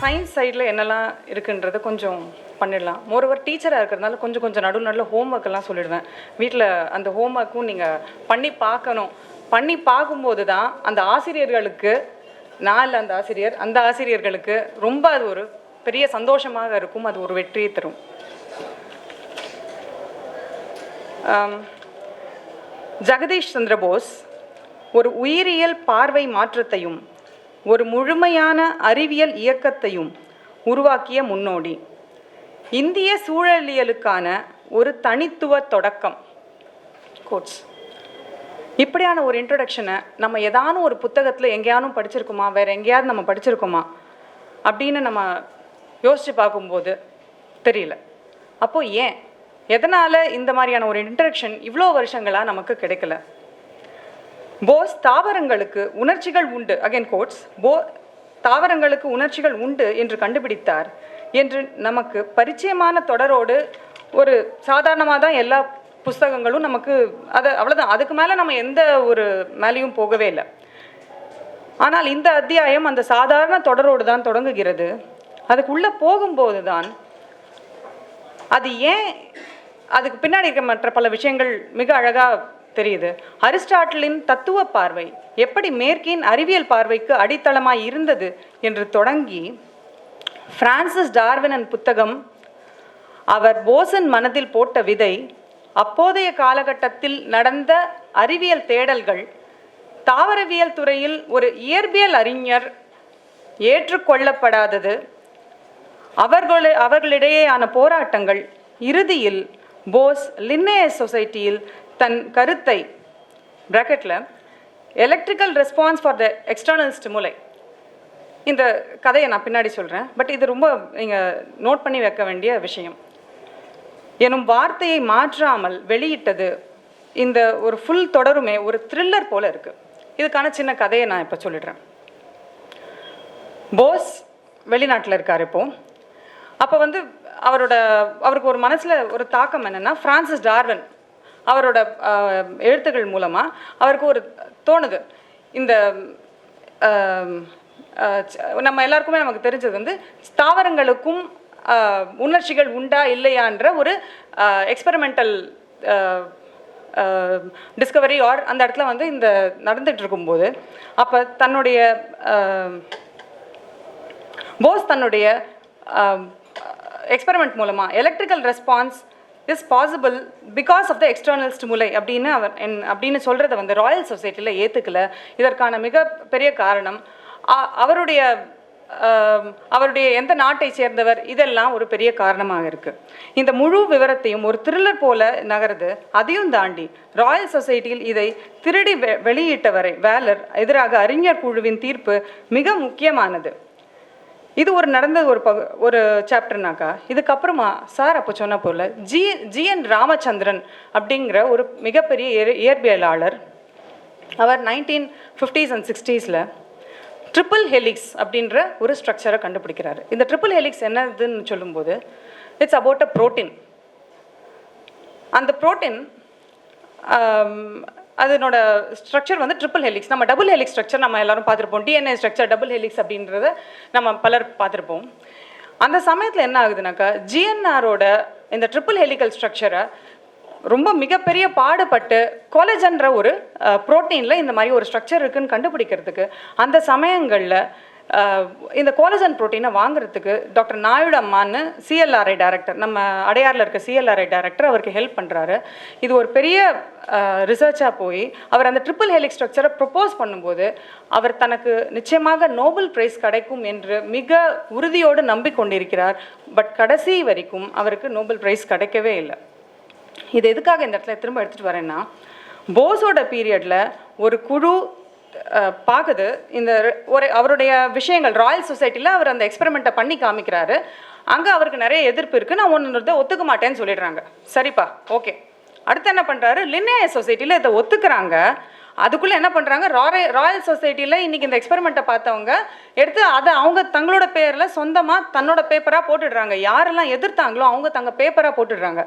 Science சைடில் என்னெல்லாம் இருக்குன்றதை கொஞ்சம் பண்ணிடலாம். மோரோவர் டீச்சராக இருக்கிறதுனால கொஞ்சம் கொஞ்சம் நடுவு நடுவில் ஹோம் எல்லாம் சொல்லிடுவேன். வீட்டில் அந்த ஹோம்ஒர்க்கும் நீங்கள் பண்ணி பார்க்கணும். பண்ணி பார்க்கும்போது தான் அந்த ஆசிரியர்களுக்கு நான் அந்த ஆசிரியர் அந்த ஆசிரியர்களுக்கு ரொம்ப அது ஒரு பெரிய சந்தோஷமாக இருக்கும். அது ஒரு வெற்றியை தரும். ஜெகதீஷ் சந்திரபோஸ் ஒரு உயிரியல் பார்வை மாற்றத்தையும் ஒரு முழுமையான அறிவியல் இயக்கத்தையும் உருவாக்கிய முன்னோடி. இந்திய சூழலியலுக்கான ஒரு தனித்துவ தொடக்கம். கோட்ஸ் இப்படியான ஒரு இன்ட்ரொடக்ஷனை நம்ம ஏதானும் ஒரு புத்தகத்தில் எங்கேயானும் படிச்சிருக்கோமா? வேறு எங்கேயாவது நம்ம படிச்சிருக்கோமா? அப்படின்னு நம்ம யோசித்து பார்க்கும்போது தெரியல. அப்போது ஏன்? எதனால் இந்த மாதிரியான ஒரு இன்ட்ரடக்ஷன் இவ்வளோ வருஷங்களாக நமக்கு கிடைக்கல? போஸ் தாவரங்களுக்கு உணர்ச்சிகள் உண்டு. அகைன் கோட்ஸ் போ தாவரங்களுக்கு உணர்ச்சிகள் உண்டு என்று கண்டுபிடித்தார் என்று நமக்கு பரிச்சயமான தொடரோடு ஒரு சாதாரணமாக தான் எல்லா புஸ்தகங்களும் நமக்கு அதை அவ்வளோதான் அதுக்கு மேலே நம்ம எந்த ஒரு மேலேயும் போகவே இல்லை. ஆனால் இந்த அத்தியாயம் அந்த சாதாரண தொடரோடு தான் தொடங்குகிறது. அதுக்குள்ளே போகும்போது தான் அது ஏன் அதுக்கு பின்னாடி இருக்க மற்ற பல விஷயங்கள் மிக அழகாக தெரியுது. அரிஸ்டாட்டிலின் தத்துவ பார்வை எப்படி மேற்கின் அறிவியல் பார்வைக்கு அடித்தளமாய் இருந்தது என்று தொடங்கி பிரான்சிஸ் டார்வினன் புத்தகம் அவர் போசன் மனதில் போட்ட விதை அப்போதைய காலகட்டத்தில் நடந்த அறிவியல் தேடல்கள் தாவரவியல் துறையில் ஒரு இயற்பியல் அறிஞர் ஏற்றுக்கொள்ளப்படாதது அவர்கள் அவர்களிடையேயான போராட்டங்கள் இறுதியில் போஸ் லின்னே சொசைட்டியில் தன் கருத்தை பிராக்கெட்டில் electrical response for the external stimuli இந்த கதையை நான் பின்னாடி சொல்கிறேன் பட் இது ரொம்ப நீங்கள் நோட் பண்ணி வைக்க வேண்டிய விஷயம். எனும் வார்த்தையை மாற்றாமல் வெளியிட்டது இந்த ஒரு ஃபுல் தொடருமே ஒரு த்ரில்லர் போல் இருக்குது இதுக்கான சின்ன கதையை நான் இப்போ சொல்லிடுறேன். போஸ் வெளிநாட்டில் இருக்கார் இப்போது அப்போ வந்து அவரோட அவருக்கு ஒரு மனசில் ஒரு தாக்கம் என்னென்னா ஃப்ரான்சிஸ் டார்வன் அவரோட எழுத்துக்கள் மூலமாக அவருக்கு ஒரு தோணுது. இந்த நம்ம எல்லாருக்குமே நமக்கு தெரிஞ்சது வந்து தாவரங்களுக்கும் உணர்ச்சிகள் உண்டா இல்லையான்ற ஒரு எக்ஸ்பெரிமெண்டல் டிஸ்கவரி ஆர் அந்த இடத்துல வந்து இந்த நடந்துட்டு இருக்கும்போது அப்போ தன்னுடைய போஸ் தன்னுடைய எக்ஸ்பெரிமெண்ட் மூலமாக electrical response is possible because of the external stimuli அப்படின்னு அவர் என் அப்படின்னு சொல்கிறத வந்து ராயல் சொசைட்டியில் ஏற்றுக்கல இதற்கான மிக பெரிய காரணம் அ- அவருடைய அவருடைய எந்த நாட்டை சேர்ந்தவர் இதெல்லாம் ஒரு பெரிய காரணமாக இருக்குது இந்த முழு விவரத்தையும் ஒரு த்ரில்லர் போல நகருது அதையும் தாண்டி ராயல் சொசைட்டியில் இதை திருடி வெ- வெளியிட்டவரை வேலர் எதிராக அறிஞர் குழுவின் தீர்ப்பு மிக முக்கியமானது. இது ஒரு நடந்த ஒரு பகு ஒரு சாப்டர்னாக்கா இதுக்கப்புறமா சார் அப்போ சொன்ன போல ஜி ஜிஎன் ராமச்சந்திரன் அப்படிங்கிற ஒரு மிகப்பெரிய இயற்- இயற்பியலாளர். அவர் நைன்டீன் ஃபிஃப்டிஸ் அண்ட் சிக்ஸ்டீஸில் ட்ரிபிள் ஹெலிக்ஸ் அப்படின்ற ஒரு ஸ்ட்ரக்சரை கண்டுபிடிக்கிறாரு. இந்த ட்ரிபிள் ஹெலிக்ஸ் என்னதுன்னு சொல்லும்போது இட்ஸ் அபவுட் அ புரோட்டீன் அந்த ப்ரோட்டீன் அதனோட ஸ்ட்ரக்சர் வந்து ட்ரிபிள் ஹெலிக்ஸ் நம்ம டபுள் ஹெலிக்ஸ் ஸ்ட்ரக்சர் நம்ம எல்லாரும் பார்த்துருப்போம். டிஎன்ஏ ஸ்ட்ரக்சர் டபுள் ஹெலிக்ஸ் அப்படின்றத நம்ம பலர் பார்த்துருப்போம். அந்த சமயத்தில் என்ன ஆகுதுனாக்கா ஜிஎன்ஆரோட இந்த ட்ரிபிள் ஹெலிக்கல் ஸ்ட்ரக்சரை ரொம்ப மிகப்பெரிய பாடுபட்டு கொலஜன்ற ஒரு புரோட்டீனில் இந்த மாதிரி ஒரு ஸ்ட்ரக்சர் இருக்குன்னு கண்டுபிடிக்கிறதுக்கு அந்த சமயங்களில் இந்த கோலஜன் புரோட்டீனை வாங்குறதுக்கு டாக்டர் நாயுடு அம்மான்னு சிஎல்ஆர்ஐ டைரக்டர் நம்ம அடையாரில் இருக்க சிஎல்ஆர்ஐ டைரக்டர் அவருக்கு ஹெல்ப் பண்ணுறாரு இது ஒரு பெரிய ரிசர்ச்சாக போய் அவர் அந்த ட்ரிபிள் ஹெலிக் ஸ்ட்ரக்சரை ப்ரொப்போஸ் பண்ணும்போது அவர் தனக்கு நிச்சயமாக நோபல் பிரைஸ் கிடைக்கும் என்று மிக உறுதியோடு நம்பிக்கொண்டிருக்கிறார். பட் கடைசி வரைக்கும் அவருக்கு நோபல் பிரைஸ் கிடைக்கவே இல்லை. இது எதுக்காக இந்த இடத்துல திரும்ப எடுத்துகிட்டு வரேன்னா போஸோட பீரியடில் ஒரு குழு பார்க்குது இந்த ஒரு அவருடைய விஷயங்கள் ராயல் சொசைட்டியில் அவர் அந்த எக்ஸ்பெரிமெண்ட்டை பண்ணி காமிக்கிறாரு. அங்கே அவருக்கு நிறைய எதிர்ப்பு இருக்குது நான் ஒன்று ஒத்துக்க மாட்டேன்னு சொல்லிடுறாங்க. சரிப்பா ஓகே. அடுத்து என்ன பண்ணுறாரு லின்னேய சொசைட்டியில் இதை ஒத்துக்கிறாங்க. அதுக்குள்ளே என்ன பண்ணுறாங்க ராய ராயல் சொசைட்டியில் இன்றைக்கி இந்த எக்ஸ்பெரிமெண்ட்டை பார்த்தவங்க எடுத்து அதை அவங்க தங்களோட பேரில் சொந்தமாக தன்னோட பேப்பராக போட்டுடுறாங்க. யாரெல்லாம் எதிர்த்தாங்களோ அவங்க தங்க பேப்பராக போட்டுடுறாங்க.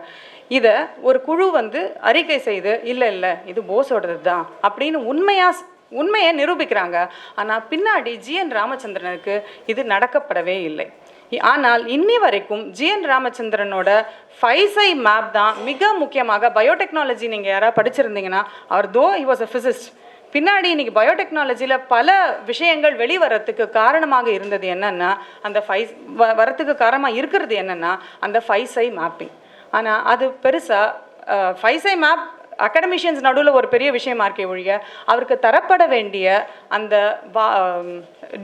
இதை ஒரு குழு வந்து அறிக்கை செய்து இல்லை இல்லை இது போஸோடது தான் அப்படின்னு உண்மையாக உண்மையை நிரூபிக்கிறாங்க. ஆனால் பின்னாடி ஜிஎன் ராமச்சந்திரனுக்கு இது நடக்கப்படவே இல்லை. ஆனால் இன்னி வரைக்கும் ஜிஎன் ராமச்சந்திரனோட ஃபைசை மேப் தான் மிக முக்கியமாக பயோடெக்னாலஜி நீங்கள் யாராவது படிச்சிருந்தீங்கன்னா அவர் தோ he வாஸ் அ ஃபிசிஸ்ட் பின்னாடி இன்னைக்கு பயோடெக்னாலஜியில் பல விஷயங்கள் வெளிவரத்துக்கு காரணமாக இருந்தது என்னென்னா அந்த ஃபைஸ் வ- வரத்துக்கு காரணமாக இருக்கிறது என்னென்னா அந்த ஃபைசை மேப்பிங் ஆனால் அது பெருசாக ஃபைசை மேப் அகடமிஷியன்ஸ் நடுவில் ஒரு பெரிய விஷயமா இருக்கே ஒழிய அவருக்கு தரப்பட வேண்டிய அந்த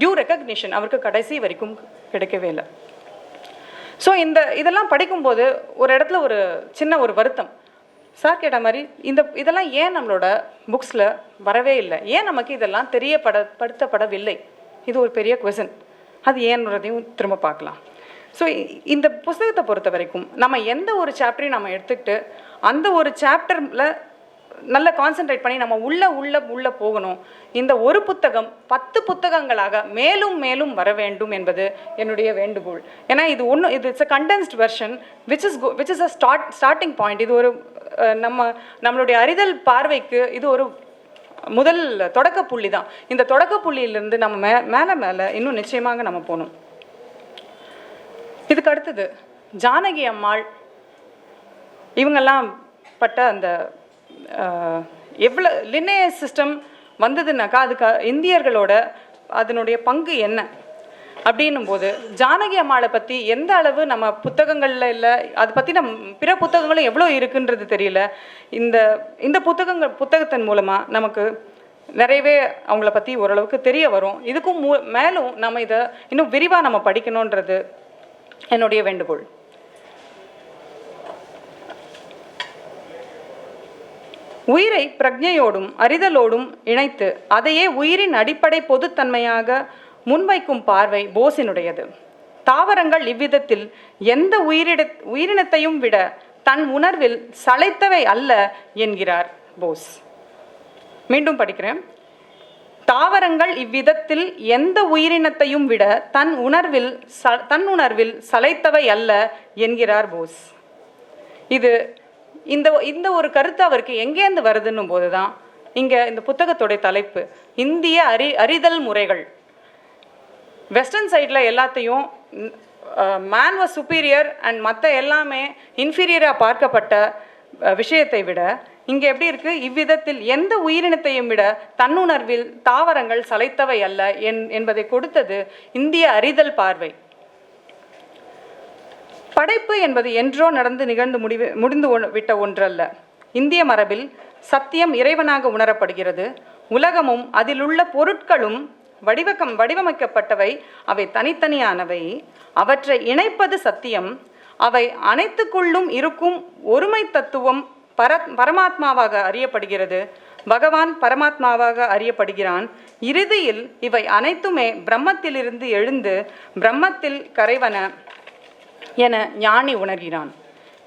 டியூ ரெக்கக்னிஷன் அவருக்கு கடைசி வரைக்கும் கிடைக்கவே இல்லை. ஸோ இந்த இதெல்லாம் படிக்கும்போது ஒரு இடத்துல ஒரு சின்ன ஒரு வருத்தம். சார் கேட்ட மாதிரி இந்த இதெல்லாம் ஏன் நம்மளோட புக்ஸில் வரவே இல்லை? ஏன் நமக்கு இதெல்லாம் தெரியப்பட படுத்தப்படவில்லை? இது ஒரு பெரிய கொஷின் அது ஏன்றதையும் திரும்ப பார்க்கலாம். ஸோ இந்த புஸ்தகத்தை பொறுத்த வரைக்கும் நம்ம எந்த ஒரு சாப்டரையும் நம்ம எடுத்துக்கிட்டு அந்த ஒரு சாப்டரில் நல்ல கான்சென்ட்ரேட் பண்ணி நம்ம உள்ளே உள்ளே உள்ளே போகணும். இந்த ஒரு புத்தகம் பத்து புத்தகங்களாக மேலும் மேலும் வர வேண்டும் என்பது என்னுடைய வேண்டுகோள். ஏன்னா இது ஒன்று இது it's a condensed version which is which is a start starting point இது ஒரு நம்ம நம்மளுடைய அறிதல் பார்வைக்கு இது ஒரு முதல் தொடக்க புள்ளி தான். இந்த தொடக்க புள்ளியிலிருந்து நம்ம மே மேலே மேலே இன்னும் நிச்சயமாக நம்ம போகணும். இதுக்கு அடுத்தது ஜானகி அம்மாள் இவங்கெல்லாம் பட்ட அந்த எவ்வளோ லினேய சிஸ்டம் வந்ததுனாக்கா அதுக்கு இந்தியர்களோட அதனுடைய பங்கு என்ன? அப்படின்னும் போது ஜானகி அம்மாளை பற்றி எந்த அளவு நம்ம புத்தகங்களில் இல்லை அதை பற்றி நம் பிற புத்தகங்களும் எவ்வளோ இருக்குன்றது தெரியல. இந்த இந்த புத்தகங்கள் புத்தகத்தின் மூலமாக நமக்கு நிறையவே அவங்கள பற்றி ஓரளவுக்கு தெரிய வரும். இதுக்கும் மூ மேலும் நம்ம இதை இன்னும் விரிவாக நம்ம படிக்கணுன்றது என்னுடைய வேண்டுகோள். உயிரை பிரக்ஞையோடும் அறிதலோடும் இணைத்து அதையே உயிரின் அடிப்படை பொதுத்தன்மையாக முன்வைக்கும் பார்வை போஸினுடையது. தாவரங்கள் இவ்விதத்தில் எந்த உயிரிட உயிரினத்தையும் விட தன் உணர்வில் சளைத்தவை அல்ல என்கிறார் போஸ். மீண்டும் படிக்கிறேன். தாவரங்கள் இவ்விதத்தில் எந்த உயிரினத்தையும் விட தன் உணர்வில் ச தன் உணர்வில் சளைத்தவை அல்ல என்கிறார் போஸ். இது இந்த இந்த ஒரு கருத்து அவருக்கு எங்கேருந்து வருதுன்னும் போது தான் இங்கே இந்த புத்தகத்துடைய தலைப்பு. இந்திய அறி அறிதல் முறைகள். வெஸ்டர்ன் சைடில் எல்லாத்தையும் மேன் வாஸ் சுப்பீரியர் அண்ட் மற்ற எல்லாமே இன்ஃபீரியராக பார்க்கப்பட்ட விஷயத்தை விட இங்கே எப்படி இருக்கு? இவ்விதத்தில் எந்த உயிரினத்தையும் விட தன்னுணர்வில் தாவரங்கள் சளைத்தவை அல்ல என் என்பதை கொடுத்தது இந்திய அறிதல் பார்வை. படைப்பு என்பது என்றோ நடந்து நிகழ்ந்து முடிவு முடிந்து விட்ட ஒன்றல்ல. இந்திய மரபில் சத்தியம் இறைவனாக உணரப்படுகிறது. உலகமும் அதிலுள்ள பொருட்களும் வடிவக்கம் வடிவமைக்கப்பட்டவை அவை தனித்தனியானவை. அவற்றை இணைப்பது சத்தியம். அவை அனைத்துக்குள்ளும் இருக்கும் ஒருமை தத்துவம் பர பரமாத்மாவாக அறியப்படுகிறது. பகவான் பரமாத்மாவாக அறியப்படுகிறான். இறுதியில் இவை அனைத்துமே பிரம்மத்திலிருந்து எழுந்து பிரம்மத்தில் கரைவன என ஞானி உணர்கிறான்.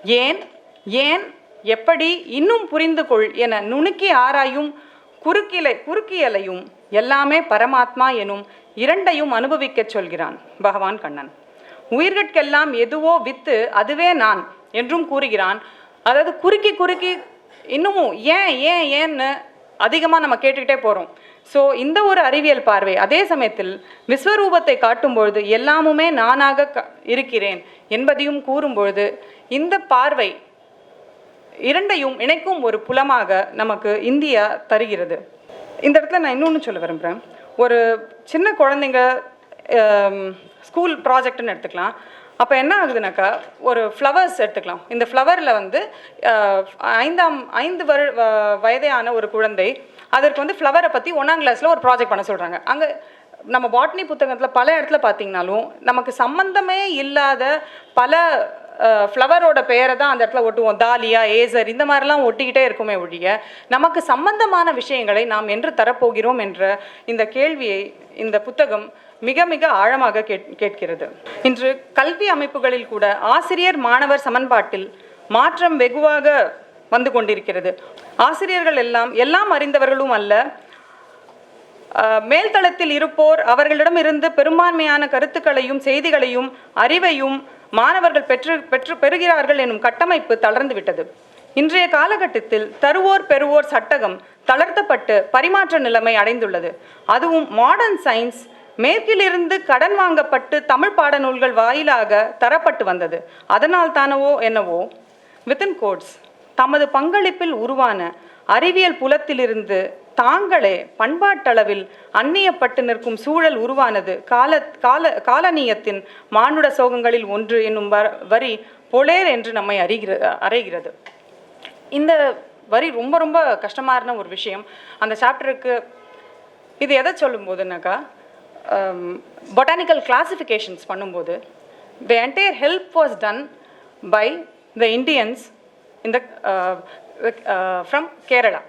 ஏன்? ஏன்? எப்படி? இன்னும் புரிந்து கொள் என நுணுக்கி ஆராயும் குறுக்கிலை குறுக்கியலையும் எல்லாமே பரமாத்மா எனும் இரண்டையும் அனுபவிக்கச் சொல்கிறான் பகவான் கண்ணன். உயிர்கட்கெல்லாம் எதுவோ வித்து அதுவே நான் என்றும் கூறுகிறான். அதாவது குறுக்கி குறுக்கி இன்னமும் ஏன் ஏன் ஏன்னு அதிகமாக நம்ம கேட்டுக்கிட்டே போகிறோம் ஸோ இந்த ஒரு அறிவியல் பார்வை அதே சமயத்தில் விஸ்வரூபத்தை காட்டும்பொழுது எல்லாமுமே நானாக க இருக்கிறேன் என்பதையும் கூறும்பொழுது இந்த பார்வை இரண்டையும் இணைக்கும் ஒரு புலமாக நமக்கு இந்தியா தருகிறது. இந்த இடத்துல நான் இன்னொன்று சொல்ல விரும்புகிறேன் ஒரு சின்ன குழந்தைங்க ஸ்கூல் ப்ராஜெக்ட்னு எடுத்துக்கலாம். அப்போ என்ன ஆகுதுனாக்கா ஒரு ஃப்ளவர்ஸ் எடுத்துக்கலாம். இந்த ஃப்ளவரில் வந்து ஐந்தாம் ஐந்து வரு வ- ஒரு குழந்தை அதற்கு வந்து ஃப்ளவரை பற்றி ஒன்றாம் கிளாஸில் ஒரு ப்ராஜெக்ட் பண்ண சொல்கிறாங்க அங்கே நம்ம பாட்னி புத்தகத்தில் பல இடத்துல பார்த்தீங்கனாலும் நமக்கு சம்மந்தமே இல்லாத பல ஃப்ளவரோட பெயரை தான் அந்த இடத்துல ஒட்டுவோம். தாலியா ஏசர் இந்த மாதிரிலாம் ஒட்டிக்கிட்டே இருக்குமே ஒழிய நமக்கு சம்பந்தமான விஷயங்களை நாம் என்று தரப்போகிறோம் என்ற இந்த கேள்வியை இந்த புத்தகம் மிக மிக ஆழமாக கேட் கேட்கிறது. இன்று கல்வி அமைப்புகளில் கூட ஆசிரியர் மாணவர் சமன்பாட்டில் மாற்றம் வெகுவாக வந்து கொண்டிருக்கிறது. ஆசிரியர்கள் எல்லாம் எல்லாம் அறிந்தவர்களும் அல்ல. மேல்தளத்தில் இருப்போர் அவர்களிடமிருந்து பெரும்பான்மையான கருத்துக்களையும் செய்திகளையும் அறிவையும் மாணவர்கள் பெற்று பெற்று பெறுகிறார்கள் எனும் கட்டமைப்பு தளர்ந்து விட்டது. இன்றைய காலகட்டத்தில் தருவோர் பெறுவோர் சட்டகம் தளர்த்தப்பட்டு பரிமாற்ற நிலைமை அடைந்துள்ளது. அதுவும் மாடர்ன் சயின்ஸ் மேற்கிலிருந்து கடன் வாங்கப்பட்டு தமிழ் பாடநூல்கள் வாயிலாக தரப்பட்டு வந்தது. அதனால் தானவோ என்னவோ? வித்தின் கோட்ஸ் தமது பங்களிப்பில் உருவான அறிவியல் புலத்திலிருந்து தாங்களே பண்பாட்டளவில் அந்நியப்பட்டு நிற்கும் சூழல் உருவானது கால கால காலனியத்தின் மானுட சோகங்களில் ஒன்று என்னும் வ- வரி பொலேர் என்று நம்மை அறிகிற அறைகிறது. இந்த வரி ரொம்ப ரொம்ப கஷ்டமான ஒரு விஷயம். அந்த சாப்டருக்கு இது எதை சொல்லும்போதுனாக்கா பொட்டானிக்கல் கிளாசிஃபிகேஷன்ஸ் பண்ணும்போது the entire help was done by the Indians இந்த ஃப்ரம் கேரளா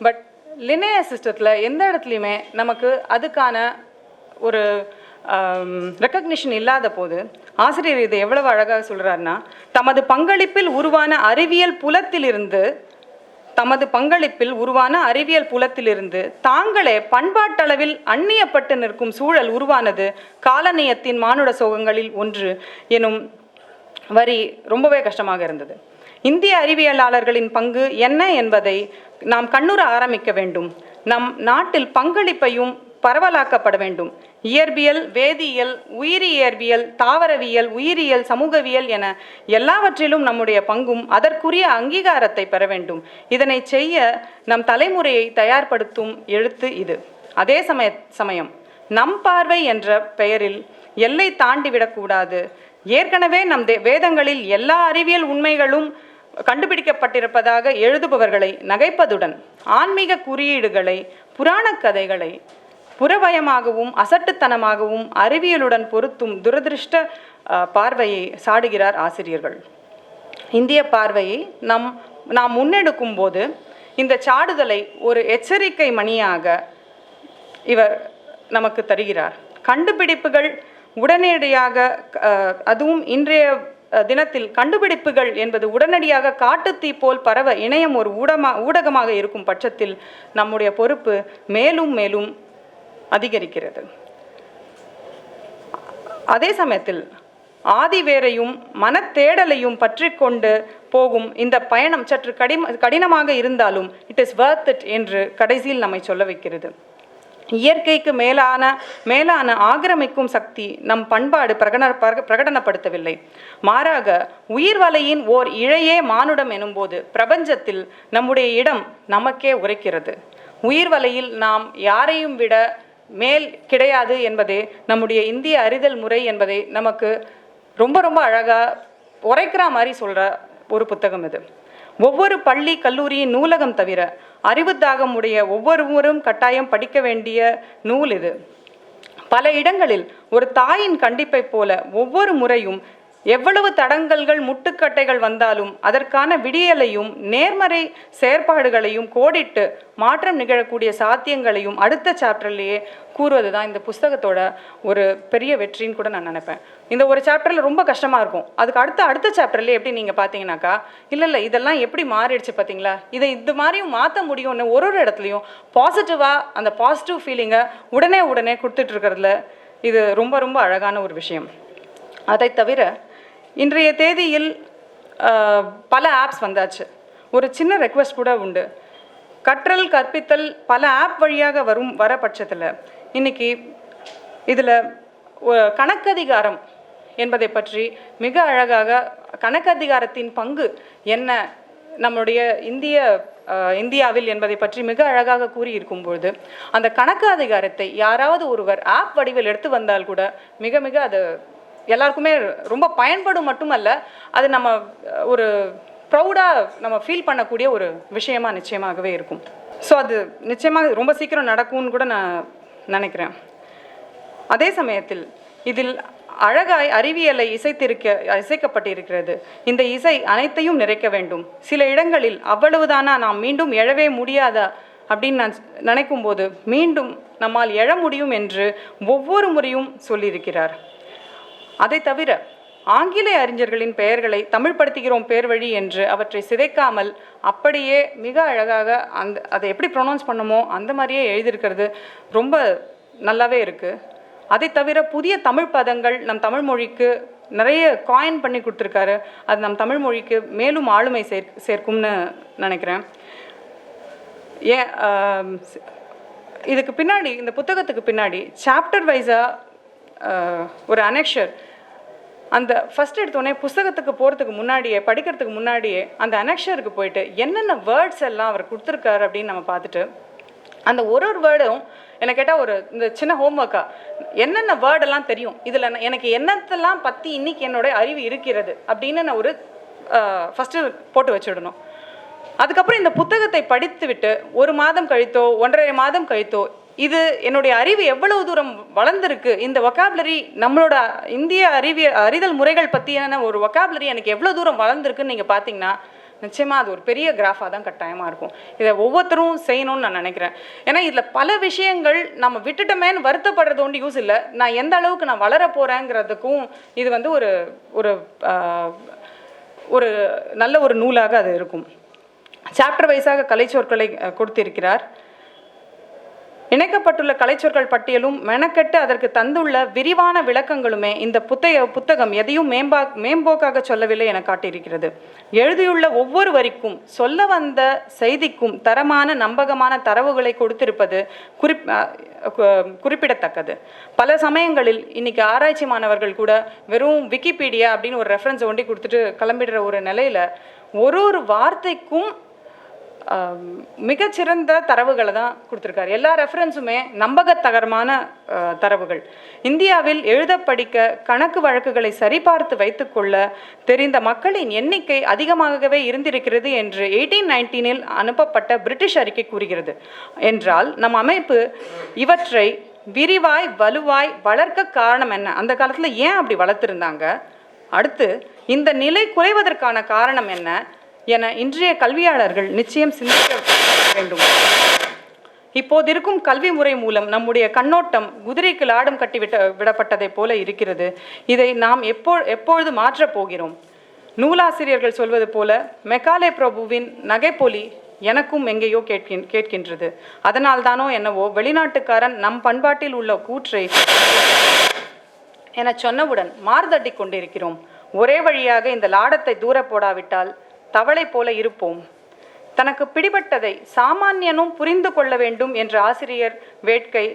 பட் லினேய சிஸ்டத்தில் எந்த இடத்துலையுமே நமக்கு அதுக்கான ஒரு ரெக்கக்னிஷன் இல்லாத போது ஆசிரியர் இதை எவ்வளவு அழகாக சொல்கிறாருன்னா தமது பங்களிப்பில் உருவான அறிவியல் புலத்திலிருந்து தமது பங்களிப்பில் உருவான அறிவியல் புலத்திலிருந்து தாங்களே பண்பாட்டளவில் அந்நியப்பட்டு நிற்கும் சூழல் உருவானது காலநேயத்தின் மானுட சோகங்களில் ஒன்று எனும் வரி ரொம்பவே கஷ்டமாக இருந்தது. இந்திய அறிவியலாளர்களின் பங்கு என்ன என்பதை நாம் கண்ணுற ஆரம்பிக்க வேண்டும். நம் நாட்டில் பங்களிப்பையும் பரவலாக்கப்பட வேண்டும். இயற்பியல் வேதியியல் உயிரி இயற்பியல் தாவரவியல் உயிரியல் சமூகவியல் என எல்லாவற்றிலும் நம்முடைய பங்கும் அதற்குரிய அங்கீகாரத்தை பெற வேண்டும். இதனை செய்ய நம் தலைமுறையை தயார்படுத்தும் எழுத்து இது. அதே சமய சமயம். நம் பார்வை என்ற பெயரில் எல்லை தாண்டிவிடக்கூடாது. ஏற்கனவே நம் வேதங்களில் எல்லா அறிவியல் உண்மைகளும் கண்டுபிடிக்கப்பட்டிருப்பதாக எழுதுபவர்களை நகைப்பதுடன் ஆன்மீக குறியீடுகளை புராணக் கதைகளை புறவயமாகவும் அசட்டுத்தனமாகவும் அறிவியலுடன் பொருத்தும் துரதிருஷ்ட பார்வையை சாடுகிறார் ஆசிரியர்கள். இந்திய பார்வையை நம் நாம் முன்னெடுக்கும் போது இந்த சாடுதலை ஒரு எச்சரிக்கை மணியாக இவர் நமக்கு தருகிறார். கண்டுபிடிப்புகள் உடனடியாக அதுவும் இன்றைய தினத்தில் கண்டுபிடிப்புகள் என்பது உடனடியாக காட்டுத்தீ போல் பரவ இணையம் ஒரு ஊடமா ஊடகமாக இருக்கும் பட்சத்தில் நம்முடைய பொறுப்பு மேலும் மேலும் அதிகரிக்கிறது. அதே சமயத்தில் ஆதிவேரையும் மனத்தேடலையும் பற்றி கொண்டு போகும் இந்த பயணம் சற்று கடிம கடினமாக இருந்தாலும் இட் இஸ் worth இட் என்று கடைசியில் நம்மை சொல்ல வைக்கிறது. இயற்கைக்கு மேலான மேலான ஆக்கிரமிக்கும் சக்தி நம் பண்பாடு பிரகடன பிரக- பிரகடனப்படுத்தவில்லை. மாறாக உயிர்வலையின் ஓர் இழையே மானுடம் எனும்போது பிரபஞ்சத்தில் நம்முடைய இடம் நமக்கே உரைக்கிறது. உயிர்வலையில் நாம் யாரையும் விட மேல் கிடையாது என்பதே நம்முடைய இந்திய அறிதல் முறை என்பதை நமக்கு ரொம்ப ரொம்ப அழகாக உரைக்கிற மாதிரி சொல்கிற ஒரு புத்தகம் இது. ஒவ்வொரு பள்ளி கல்லூரியின் நூலகம் தவிர அறிவுத்தாகம் உடைய ஒவ்வொருவரும் கட்டாயம் படிக்க வேண்டிய நூல் இது. பல இடங்களில் ஒரு தாயின் கண்டிப்பைப் போல ஒவ்வொரு முறையும் எவ்வளவு தடங்கல்கள் முட்டுக்கட்டைகள் வந்தாலும் அதற்கான விடியலையும் நேர்மறை செயற்பாடுகளையும் கோடிட்டு மாற்றம் நிகழக்கூடிய சாத்தியங்களையும் அடுத்த சாப்டர்லேயே கூறுவது தான் இந்த புஸ்தகத்தோட ஒரு பெரிய வெற்றின்னு கூட நான் நினைப்பேன். இந்த ஒரு சாப்டரில் ரொம்ப கஷ்டமாக இருக்கும். அதுக்கு அடுத்த அடுத்த சாப்டர்லேயே எப்படி நீங்கள் பார்த்தீங்கன்னாக்கா இல்லை இல்லை இதெல்லாம் எப்படி மாறிடுச்சு பார்த்தீங்களா? இதை இது மாதிரியும் மாற்ற முடியும்னு ஒரு ஒரு இடத்துலையும் பாசிட்டிவாக அந்த பாசிட்டிவ் ஃபீலிங்கை உடனே உடனே கொடுத்துட்ருக்கிறதுல இது ரொம்ப ரொம்ப அழகான ஒரு விஷயம். அதை தவிர இன்றைய தேதியில் பல ஆப்ஸ் வந்தாச்சு. ஒரு சின்ன ரெக்வஸ்ட் கூட உண்டு. கற்றல் கற்பித்தல் பல ஆப் வழியாக வரும் வர பட்சத்தில். இன்னைக்கு இதில் கணக்கதிகாரம் என்பதை பற்றி மிக அழகாக கணக்கதிகாரத்தின் பங்கு என்ன நம்முடைய இந்திய இந்தியாவில் என்பதை பற்றி மிக அழகாக கூறியிருக்கும் பொழுது அந்த கணக்கு அதிகாரத்தை யாராவது ஒருவர் ஆப் வடிவில் எடுத்து வந்தால் கூட மிக மிக அது எல்லாருக்குமே ரொம்ப பயன்படும் மட்டுமல்ல அது நம்ம ஒரு ப்ரௌடாக நம்ம ஃபீல் பண்ணக்கூடிய ஒரு விஷயமா நிச்சயமாகவே இருக்கும். ஸோ அது நிச்சயமாக ரொம்ப சீக்கிரம் நடக்கும்னு கூட நான் நினைக்கிறேன். அதே சமயத்தில் இதில் அழகாய் அறிவியலை இசைத்திருக்க இசைக்கப்பட்டிருக்கிறது. இந்த இசை அனைத்தையும் நிறைக்க வேண்டும். சில இடங்களில் அவ்வளவுதானா நாம் மீண்டும் எழவே முடியாதா அப்படின்னு நான் நினைக்கும் போது மீண்டும் நம்மால் எழ முடியும் என்று ஒவ்வொரு முறையும் சொல்லியிருக்கிறார். அதை தவிர ஆங்கில அறிஞர்களின் பெயர்களை தமிழ்படுத்துகிறோம் பேர் வழி என்று அவற்றை சிதைக்காமல் அப்படியே மிக அழகாக அந்த அதை எப்படி ப்ரொனவுன்ஸ் பண்ணுமோ அந்த மாதிரியே எழுதியிருக்கிறது. ரொம்ப நல்லாவே இருக்குது அதை தவிர புதிய தமிழ் பதங்கள் நம் தமிழ் மொழிக்கு நிறைய காயின் பண்ணி கொடுத்துருக்காரு. அது நம் தமிழ் மொழிக்கு மேலும் ஆளுமை சேர் சேர்க்கும்னு நினைக்கிறேன். ஏன் இதுக்கு பின்னாடி இந்த புத்தகத்துக்கு பின்னாடி சாப்டர் வைஸாக ஒரு அனெக்ஷர். அந்த ஃபஸ்ட் எடுத்தோடனே புஸ்தகத்துக்கு போகிறதுக்கு முன்னாடியே படிக்கிறதுக்கு முன்னாடியே அந்த அனெக்ஷருக்கு போயிட்டு என்னென்ன வேர்ட்ஸ் எல்லாம் அவர் கொடுத்துருக்காரு அப்படின்னு நம்ம பார்த்துட்டு அந்த ஒரு ஒரு வேர்டும் என்ன கேட்டால் ஒரு இந்த சின்ன ஹோம்ஒர்க்காக என்னென்ன வேர்டெல்லாம் தெரியும்? இதில் எனக்கு என்னத்தெல்லாம் பற்றி இன்னைக்கு என்னோட அறிவு இருக்கிறது? அப்படின்னு நான் ஒரு ஃபஸ்ட்டு போட்டு வச்சிடணும். அதுக்கப்புறம் இந்த புத்தகத்தை படித்துவிட்டு ஒரு மாதம் கழித்தோ ஒன்றரை மாதம் கழித்தோ இது என்னுடைய அறிவு எவ்வளவு தூரம் வளர்ந்திருக்கு இந்த ஒக்காபுலரி நம்மளோட இந்திய அறிவிய அறிதல் முறைகள் பற்றியான ஒரு ஒக்காபுலரி எனக்கு எவ்வளோ தூரம் வளர்ந்துருக்குன்னு நீங்கள் பார்த்தீங்கன்னா நிச்சயமாக அது ஒரு பெரிய கிராஃபாக தான் கட்டாயமாக இருக்கும். இதை ஒவ்வொருத்தரும் செய்யணும்னு நான் நினைக்கிறேன். ஏன்னா இதில் பல விஷயங்கள் நம்ம விட்டுட்டோமேன்னு வருத்தப்படுறது ஒன்று யூஸ் இல்லை. நான் எந்த அளவுக்கு நான் வளர போகிறேங்கிறதுக்கும் இது வந்து ஒரு ஒரு ஒரு நல்ல ஒரு நூலாக அது இருக்கும். சாப்டர் வைஸாக கலைச்சொற்களை கொடுத்திருக்கிறார். இணைக்கப்பட்டுள்ள கலைச்சொற்கள் பட்டியலும் மெனக்கெட்டு அதற்கு தந்துள்ள விரிவான விளக்கங்களுமே இந்த புத்தக புத்தகம் எதையும் மேம்பா மேம்போக்காக சொல்லவில்லை என காட்டியிருக்கிறது. எழுதியுள்ள ஒவ்வொரு வரிக்கும் சொல்ல வந்த செய்திக்கும் தரமான நம்பகமான தரவுகளை கொடுத்திருப்பது குறிப் குறிப்பிடத்தக்கது. பல சமயங்களில் இன்னைக்கு ஆராய்ச்சி மாணவர்கள் கூட வெறும் விக்கிபீடியா அப்படின்னு ஒரு ரெஃபரன்ஸ் ஒண்டி கொடுத்துட்டு கிளம்பிடுற ஒரு நிலையில ஒரு ஒரு வார்த்தைக்கும் மிகச்சிறந்த தரவுகளை தான் கொடுத்துருக்காரு. எல்லா ரெஃபரன்ஸுமே நம்பகத்தகரமான தரவுகள். இந்தியாவில் எழுத படிக்க கணக்கு வழக்குகளை சரிபார்த்து வைத்துக்கொள்ள தெரிந்த மக்களின் எண்ணிக்கை அதிகமாகவே இருந்திருக்கிறது என்று எயிட்டீன் நைன்டீனில் அனுப்பப்பட்ட பிரிட்டிஷ் அறிக்கை கூறுகிறது. என்றால் நம் அமைப்பு இவற்றை விரிவாய் வலுவாய் வளர்க்க காரணம் என்ன? அந்த காலத்தில் ஏன் அப்படி வளர்த்துருந்தாங்க? அடுத்து இந்த நிலை குறைவதற்கான காரணம் என்ன? என இன்றைய கல்வியாளர்கள் நிச்சயம் சிந்திக்க வேண்டும். இப்போது இருக்கும் கல்வி முறை மூலம் நம்முடைய கண்ணோட்டம் குதிரைக்கு லாடம் கட்டி விட்ட விடப்பட்டதைப் போல இருக்கிறது. இதை நாம் எப்போ எப்பொழுது மாற்றப் போகிறோம்? நூலாசிரியர்கள் சொல்வது போல மெக்காலே பிரபுவின் நகைப்பொலி எனக்கும் எங்கேயோ கேட்கின் கேட்கின்றது. அதனால் தானோ என்னவோ வெளிநாட்டுக்காரன் நம் பண்பாட்டில் உள்ள கூற்றை என சொன்னவுடன் மார்தட்டி கொண்டிருக்கிறோம். ஒரே வழியாக இந்த லாடத்தை தூர போடாவிட்டால் தவளை போல இருப்போம். தனக்கு பிடிபட்டதை சாமானியனும் புரிந்து கொள்ள வேண்டும் என்ற ஆசிரியர் வேட்கை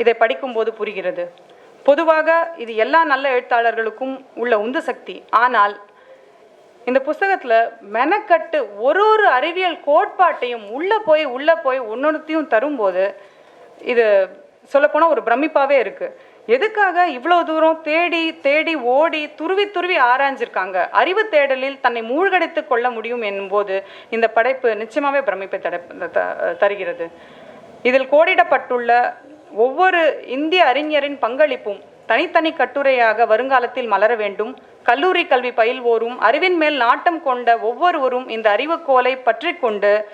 இதை படிக்கும்போது புரிகிறது. பொதுவாக இது எல்லா நல்ல எழுத்தாளர்களுக்கும் உள்ள உந்து சக்தி. ஆனால் இந்த புஸ்தகத்தில் மெனக்கட்டு ஒரு ஒரு அறிவியல் கோட்பாட்டையும் உள்ளே போய் உள்ளே போய் ஒன்னொன்னுத்தையும் தரும்போது இது சொல்லப்போனால் ஒரு பிரமிப்பாகவே இருக்குது எதுக்காக இவ்வளோ தூரம் தேடி தேடி ஓடி துருவி துருவி ஆராய்ஞ்சிருக்காங்க? அறிவு தேடலில் தன்னை மூழ்கடித்து கொள்ள முடியும் என்போது இந்த படைப்பு நிச்சயமாகவே பிரமிப்பை தடை த- தருகிறது. இதில் கோடிடப்பட்டுள்ள ஒவ்வொரு இந்திய அறிஞரின் பங்களிப்பும் தனித்தனி கட்டுரையாக வருங்காலத்தில் மலர வேண்டும். கல்லூரி கல்வி பயில்வோரும் அறிவின் மேல் நாட்டம் கொண்ட ஒவ்வொருவரும் இந்த அறிவுக்கோலை பற்றி கொண்டு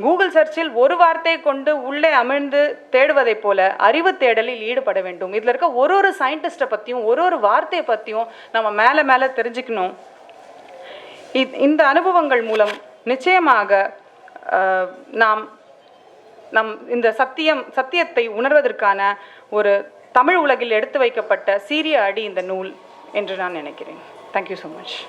கூகுள் சர்ச்சில் ஒரு வார்த்தை கொண்டு உள்ளே அமிழ்ந்து தேடுவதைப் போல அறிவு தேடலில் ஈடுபட வேண்டும். இதில் இருக்க ஒரு ஒரு சயின்டிஸ்ட்டை பற்றியும் ஒரு ஒரு வார்த்தையை பற்றியும் நம்ம மேலே மேலே தெரிஞ்சுக்கணும். இ- இந்த அனுபவங்கள் மூலம் நிச்சயமாக நாம் நம் இந்த சத்தியம் சத்தியத்தை உணர்வதற்கான ஒரு தமிழ் உலகில் எடுத்து வைக்கப்பட்ட சீரிய அடி இந்த நூல் என்று நான் நினைக்கிறேன். Thank you so much